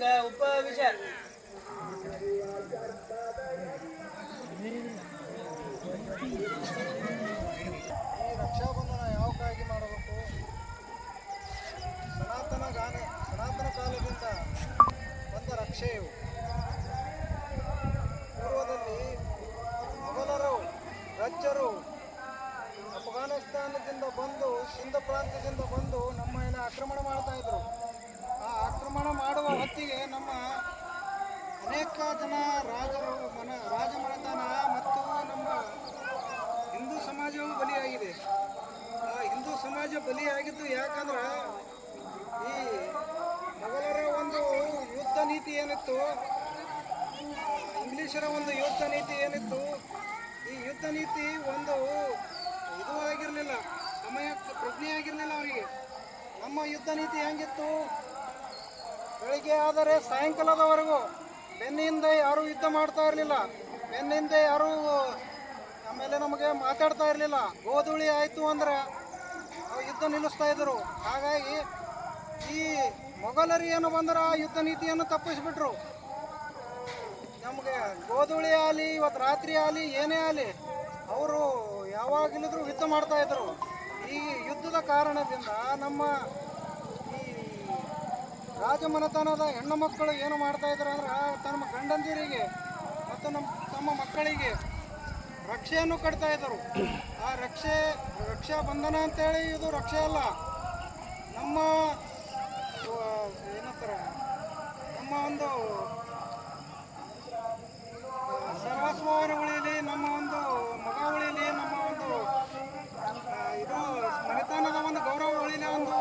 ಹಿಂಗ ಉಪ ವಿಷ ರಕ್ಷಾಬಂಧನ ಯಾವ ಮಾಡಬೇಕು? ಸನಾತನ ಗಾನೆ ಸನಾತನ ಕಾಲದಿಂದ ಬಂದ ರಕ್ಷೆಯು ಬಲಿಯಾಗಿದ್ದು ಯಾಕಂದ್ರೆ ಈ ಮೊಘಲರ ಒಂದು ಯುದ್ಧ ನೀತಿ ಏನಿತ್ತು? ಇಂಗ್ಲಿಷರ ಒಂದು ಯುದ್ಧ ನೀತಿ ಏನಿತ್ತು? ಈ ಯುದ್ಧ ನೀತಿ ಒಂದು ಇದು ಆಗಿರಲಿಲ್ಲ, ಸಮಯ ಪ್ರಜ್ಞೆ ಆಗಿರಲಿಲ್ಲ ಅವರಿಗೆ. ನಮ್ಮ ಯುದ್ಧ ನೀತಿ ಹೆಂಗಿತ್ತು? ಬೆಳಿಗ್ಗೆ ಆದರೆ ಸಾಯಂಕಾಲದವರೆಗೂ ಬೆನ್ನಿಂದ ಯಾರೂ ಯುದ್ಧ ಮಾಡ್ತಾ ಇರಲಿಲ್ಲ. ಬೆನ್ನಿಂದ ಯಾರೂ ಆಮೇಲೆ ನಮಗೆ ಮಾತಾಡ್ತಾ ಇರಲಿಲ್ಲ. ಗೋಧುಳಿ ಆಯಿತು ಅಂದ್ರೆ ಯುದ್ಧ ನಿಲ್ಲಿಸ್ತಾ ಇದ್ರು ಹಾಗಾಗಿ ಈ ಮೊಘಲರು ಏನು ಬಂದ್ರೆ ಆ ಯುದ್ಧ ನೀತಿಯನ್ನು ತಪ್ಪಿಸ್ಬಿಟ್ರು. ನಮಗೆ ಗೋಧುಳಿ ಆಗಲಿ ಇವತ್ತು ರಾತ್ರಿ ಆಗಲಿ ಏನೇ ಆಗಲಿ ಅವರು ಯಾವಾಗಿಲ್ಲಿದ್ರು ಯುದ್ಧ ಮಾಡ್ತಾ ಇದ್ರು. ಈ ಯುದ್ಧದ ಕಾರಣದಿಂದ ನಮ್ಮ ಈ ರಾಜಮನೆತನದ ಹೆಣ್ಣು ಮಕ್ಕಳು ಏನು ಮಾಡ್ತಾ ಇದ್ರು ಅಂದ್ರೆ ತಮ್ಮ ಗಂಡಂದಿರಿಗೆ ಮತ್ತು ನಮ್ಮ ತಮ್ಮ ಮಕ್ಕಳಿಗೆ ರಕ್ಷೆಯನ್ನು ಕಟ್ತಾ ಇದ್ದರು. ಆ ರಕ್ಷೆ, ರಕ್ಷಾ ಬಂಧನ ಅಂತೇಳಿ ಇದು ರಕ್ಷೆ ಅಲ್ಲ. ನಮ್ಮ ಏನಂತಾರೆ, ನಮ್ಮ ಒಂದು ಸರ್ವಸ್ವವನ್ನು ಉಳಿಲಿ, ನಮ್ಮ ಒಂದು ಮಗ ಉಳಿಯಲಿ ನಮ್ಮ ಒಂದು ಇದು ಮನೆತನದ ಒಂದು ಗೌರವ ಉಳಿಲಿ ಒಂದು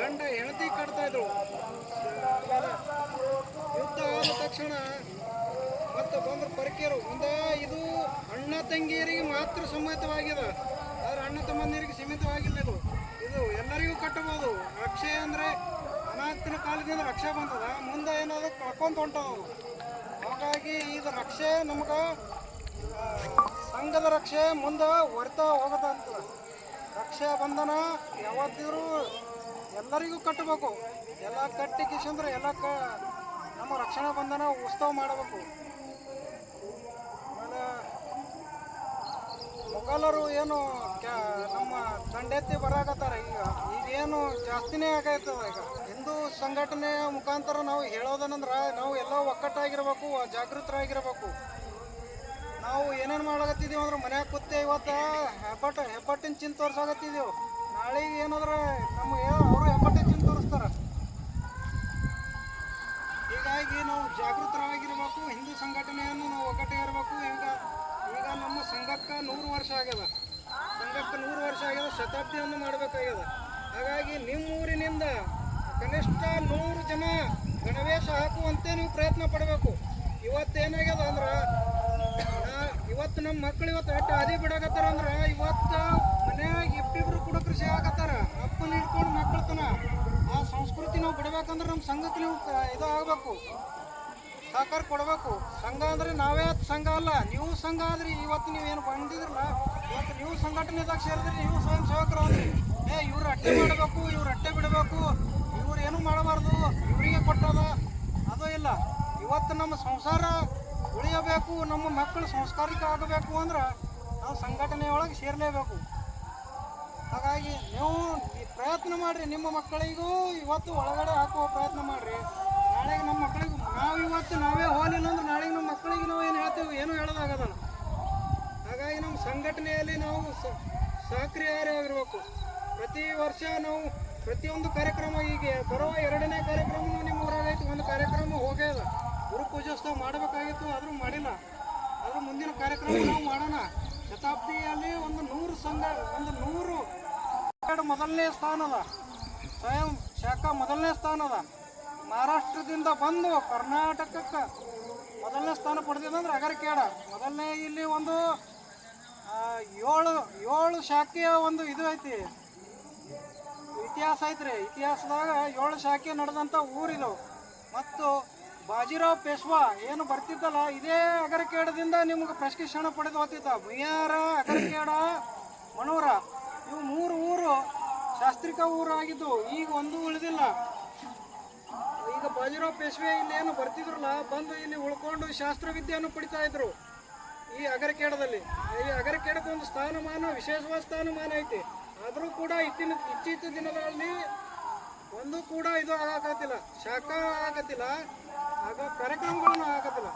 ಗಂಡ ಹೆಂಡತಿ ಕಟ್ತಾ ಇದ್ರು. ಯುದ್ಧ ಆದ ತಕ್ಷಣ ಮತ್ತು ಬಂದ್ರೆ ಪರಕೀಯರು ಮುಂದೆ ಇದು ಅಣ್ಣ ತಂಗಿಯರಿಗೆ ಮಾತ್ರ ಸೀಮಿತವಾಗಿದೆ. ಆದ್ರೆ ಅಣ್ಣ ತಮ್ಮಂದಿರಿಗೆ ಸೀಮಿತವಾಗಿಲ್ಲ ಇದು. ಇದು ಎಲ್ಲರಿಗೂ ಕಟ್ಟಬಹುದು. ರಕ್ಷೆ ಅಂದರೆ ಅನಾಥಿನ ಕಾಲದಿಂದ ರಕ್ಷೆ ಬಂದದ. ಮುಂದೆ ಏನಾದರೂ ಕಳ್ಕೊಂತ ಹೊಂಟವು ಹಾಗಾಗಿ ಇದು ರಕ್ಷೆ ನಮ್ಗೆ ಸಂಘದ ರಕ್ಷೆ ಮುಂದೆ ಹೊರ್ತಾ ಹೋಗದಂತ ರಕ್ಷಾ ಬಂಧನ ಯಾವತ್ತಿದ್ರೂ ಎಲ್ಲರಿಗೂ ಕಟ್ಟಬೇಕು. ಎಲ್ಲ ಕಟ್ಟಿ ಕಿಶಂದ್ರೆ ಎಲ್ಲ ಕ ನಮ್ಮ ರಕ್ಷಣಾ ಬಂಧನ ಉತ್ಸವ ಮಾಡಬೇಕು. ಮೊಘಲರು ಏನು ನಮ್ಮ ದಂಡೆತ್ತಿ ಬರಾಕತ್ತಾರ ಈಗ. ಈಗೇನು ಜಾಸ್ತಿನೇ ಆಗೈತದ ಈಗ. ಹಿಂದೂ ಸಂಘಟನೆಯ ಮುಖಾಂತರ ನಾವು ಹೇಳೋದನಂದ್ರೆ ನಾವು ಎಲ್ಲ ಒಕ್ಕಟ್ಟಾಗಿರ್ಬೇಕು ಜಾಗೃತರಾಗಿರ್ಬೇಕು ನಾವು ಏನೇನು ಮಾಡಕತ್ತಿದೀವಿ ಅಂದ್ರೆ ಮನ್ಯಾಗ ಕೂತೆ ಇವತ್ತು ಹೆಬ್ಬಟ್ಟು, ಹೆಬ್ಬಟ್ಟಿನ ಚಿಂತೆ ತೋರ್ಸಾಗತ್ತಿದೀವಿ ನಾಳೆ ಏನಾದ್ರೆ ನಮ್ಮ ಅವರು ಹೆಬ್ಬಟ್ಟಿನ ಚಿಂತೆ ತೋರಿಸ್ತಾರ. ಹೀಗಾಗಿ ನಾವು ಜಾಗೃತರಾಗಿರ್ಬೇಕು, ಹಿಂದೂ ಸಂಘಟನೆಯನ್ನು ನಾವು ಒಗ್ಗಟ್ಟಿಗಿರ್ಬೇಕು ಈಗ ನಮ್ಮ ಸಂಘಕ್ಕೆ ನೂರು ವರ್ಷ ಆಗ್ಯದ. ಸಂಘಕ್ಕೆ ನೂರು ವರ್ಷ ಆಗ್ಯದ, ಶತಾಬ್ದಿಯನ್ನು ಮಾಡಬೇಕಾಗ್ಯದ. ಹಾಗಾಗಿ ನಿಮ್ಮ ಊರಿನಿಂದ ಕನಿಷ್ಠ ನೂರು ಜನ ಗಣವೇಶ ಹಾಕುವಂತೆ ನೀವು ಪ್ರಯತ್ನ ಪಡಬೇಕು. ಇವತ್ತೇನಾಗ್ಯದ ಅಂದ್ರೆ ಇವತ್ತು ನಮ್ಮ ಮಕ್ಕಳು ಇವತ್ತು ಎಷ್ಟು ಹಾದಿ ಬಿಡಾಕತ್ತಾರ ಅಂದ್ರೆ, ಇವತ್ತು ಮನ್ಯಾಗ ಇಬ್ಬಿಬ್ರು ಕೂಡ ಕೃಷಿ ಆಗತ್ತಾರ. ಅಪ್ಪನ ಹಿಡ್ಕೊಂಡು ಮಕ್ಕಳತನ ಆ ಸಂಸ್ಕೃತಿ ನಾವು ಬಿಡ್ಬೇಕಂದ್ರೆ ನಮ್ಮ ಸಂಘಕ್ಕೆ ನೀವು ಕ- ಇದು ಆಗಬೇಕು ಸಹಕಾರ ಕೊಡಬೇಕು. ಸಂಘ ಅಂದ್ರೆ ನಾವೇ ಸಂಘ ಅಲ್ಲ. ನೀವು ಸಂಘ ಆದ್ರಿ, ಇವತ್ತು ನೀವು ಏನು ಬಂದಿದ್ರಲ್ಲ? ಇವತ್ತು ನೀವು ಸಂಘಟನೆದಾಗ ಸೇರಿದ್ರಿ, ನೀವು ಸ್ವಯಂ ಸೇವಕರು ಆದ್ರಿ. ಏ, ಇವ್ರು ಅಟ್ಟೆ ಮಾಡಬೇಕು, ಇವ್ರು ಅಟ್ಟೆ ಬಿಡಬೇಕು. ಇವ್ರು ಏನು ಮಾಡಬಾರ್ದು, ಇವರಿಗೆ ಕೊಟ್ಟದ. ಅದು ಇಲ್ಲ. ಇವತ್ತು ನಮ್ಮ ಸಂಸಾರ ಉಳಿಯಬೇಕು, ನಮ್ಮ ಮಕ್ಕಳು ಸಂಸ್ಕಾರಿಕ ಆಗಬೇಕು ಅಂದ್ರೆ ನಾವು ಸಂಘಟನೆಯೊಳಗೆ ಸೇರಲೇಬೇಕು. ಹಾಗಾಗಿ ನೀವು ಪ್ರಯತ್ನ ಮಾಡ್ರಿ, ನಿಮ್ಮ ಮಕ್ಕಳಿಗೂ ಇವತ್ತು ಒಳಗಡೆ ಹಾಕುವ ಪ್ರಯತ್ನ ಮಾಡ್ರಿ. ನಾಳೆಗೆ ನಮ್ಮ ಮಕ್ಕಳಿಗೂ ನಾವು ಇವತ್ತು ನಾವೇ ಹೋಲಿಲ್ಲ ಅಂದ್ರೆ ನಾಳೆ ನಮ್ಮ ಮಕ್ಕಳಿಗೆ ನಾವು ಏನು ಹೇಳ್ತೇವೆ? ಏನು ಹೇಳೋದಾಗದಲ್ಲ ಹಾಗಾಗಿ ನಮ್ಮ ಸಂಘಟನೆಯಲ್ಲಿ ನಾವು ಸಕ್ರಿಯರಾಗಿರ್ಬೇಕು ಪ್ರತಿ ವರ್ಷ ನಾವು ಪ್ರತಿಯೊಂದು ಕಾರ್ಯಕ್ರಮ ಈಗ ಬರುವ ಎರಡನೇ ಕಾರ್ಯಕ್ರಮ ನಿಮ್ಮ ಊರಾಗೈತಿ ಒಂದು ಕಾರ್ಯಕ್ರಮ ಹೋಗ್ಯದ ಗುರು ಪೂಜೋತ್ಸವ ಮಾಡಬೇಕಾಗಿತ್ತು, ಆದರೂ ಮಾಡಿಲ್ಲ. ಆದ್ರೆ ಮುಂದಿನ ಕಾರ್ಯಕ್ರಮ ನಾವು ಮಾಡೋಣ. ಶತಾಬ್ದಿಯಲ್ಲಿ ಒಂದು ನೂರು ಸಂಘ, ಒಂದು ನೂರು ಮೊದಲನೇ ಸ್ಥಾನದ ಸ್ವಯಂ ಶಾಖಾ ಮೊದಲನೇ ಸ್ಥಾನದ ಮಹಾರಾಷ್ಟ್ರದಿಂದ ಬಂದು ಕರ್ನಾಟಕಕ್ಕೆ ಮೊದಲನೇ ಸ್ಥಾನ ಪಡೆದಿದ್ದಂದ್ರೆ ಅಗರಕೇಡ ಮೊದಲನೇ ಇಲ್ಲಿ ಒಂದು ಏಳು ಏಳು ಶಾಖೆಯ ಒಂದು ಇದು ಐತಿ. ಇತಿಹಾಸ ಐತ್ರಿ. ಇತಿಹಾಸದಾಗ ಏಳು ಶಾಖೆ ನಡೆದಂಥ ಊರಿದು. ಮತ್ತು ಬಾಜಿರಾವ್ ಪೇಶ್ವಾ ಏನು ಬರ್ತಿದ್ದಲ್ಲ, ಇದೇ ಅಗರಕೇಡದಿಂದ ನಿಮ್ಗೆ ಪ್ರಶಿಕ್ಷಣ ಪಡೆದು ಹೋಗ್ತಿದ್ದ. ಬುಯ್ಯಾರ ಅಗರಕೇಡ ಮಣೂರ ಇವು ಮೂರು ಊರು ಶಾಸ್ತ್ರಿಕ ಊರು ಆಗಿದ್ದು ಈಗ ಒಂದು ಉಳಿದಿಲ್ಲ. ಬಾಜಿರಾವ್ ಪೇಶ್ವೆ ಇಲ್ಲಿ ಏನು ಬರ್ತಿದ್ರಲ್ಲ, ಬಂದು ಇಲ್ಲಿ ಉಳ್ಕೊಂಡು ಶಾಸ್ತ್ರ ವಿದ್ಯೆಯನ್ನು ಪಡಿತಾ ಇದ್ರು ಈ ಅಗರಕೇಡದಲ್ಲಿ ಈ ಅಗರಕೇಡಕ್ಕೆ ಒಂದು ಸ್ಥಾನಮಾನ, ವಿಶೇಷವಾದ ಸ್ಥಾನಮಾನ ಐತಿ. ಆದರೂ ಕೂಡ ಇತ್ತಿನ, ಇತ್ತೀಚಿನ ದಿನಗಳಲ್ಲಿ ಒಂದು ಕೂಡ ಇದು ಆಗತ್ತಿಲ್ಲ ಶಾಖ ಆಗತ್ತಿಲ್ಲ ಆಗ ಕಾರ್ಯಕ್ರಮಗಳನ್ನು ಆಗತ್ತಿಲ್ಲ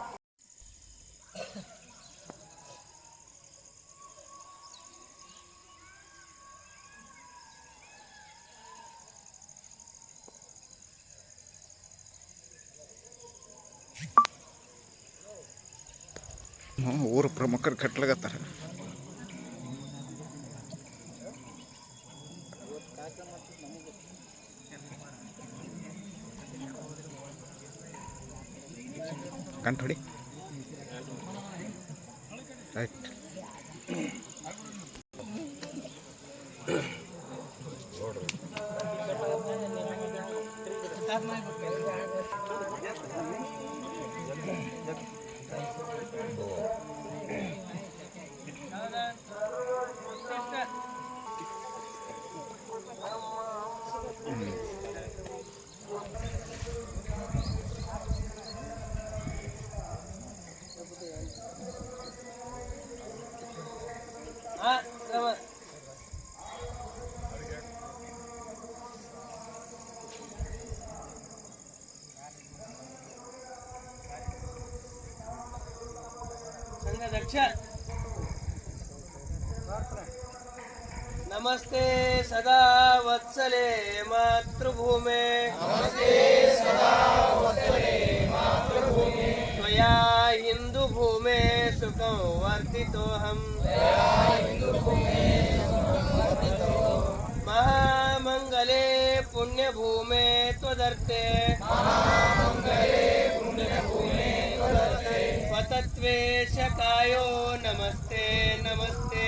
ಊರ ಪ್ರಮುಖರು ಕಟ್ಲಾಗತ್ತಾರ ಗಂಟು नमस्ते सदा वत्सले मातृभूमे नमस्ते सदा वत्सले मातृभूमे त्वया हिंद भूमे सुखं वर्धितोऽहम् महामङ्गले पुण्यभूमे त्वदर्थे पतत्वेशकायो नमस्ते नमस्ते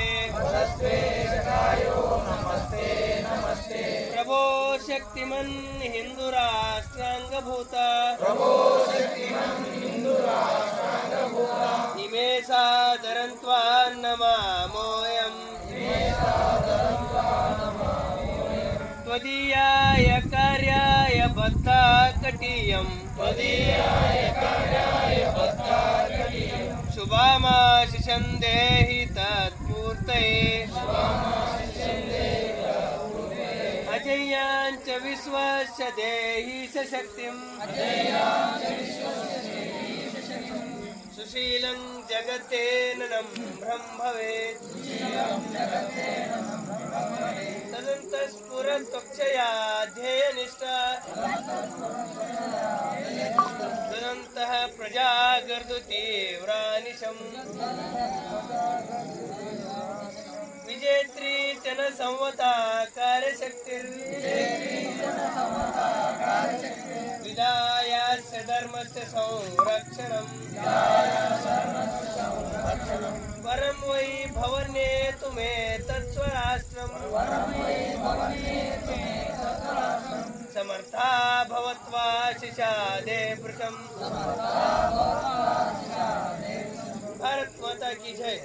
प्रभो शक्तिमन् हिन्दुराष्ट्राङ्गभूता। इमे सादरं त्वा नमामोऽयं त्वदीयाय कार्याय बद्धाकटीयं शुभामाशिषं देहि तत्पूर्तये। अजय्याञ्च विश्वस्य देहि स सुशीलं जगतेननं ब्रह्म भवेत् तदन्तस्फुरत्वक्षया ध्येयनिष्ठा। तदन्तः प्रजागर्दु तीव्रानिशम् विजेत्री च न संवता कार्यशक्तिर्विदायास्य धर्मस्य संरक्षणम् परं वै भवनेतु मे तत्स्वराष्ट्रम् समर्था भवत्वा शिशादे पृशम् भारत माता की जय।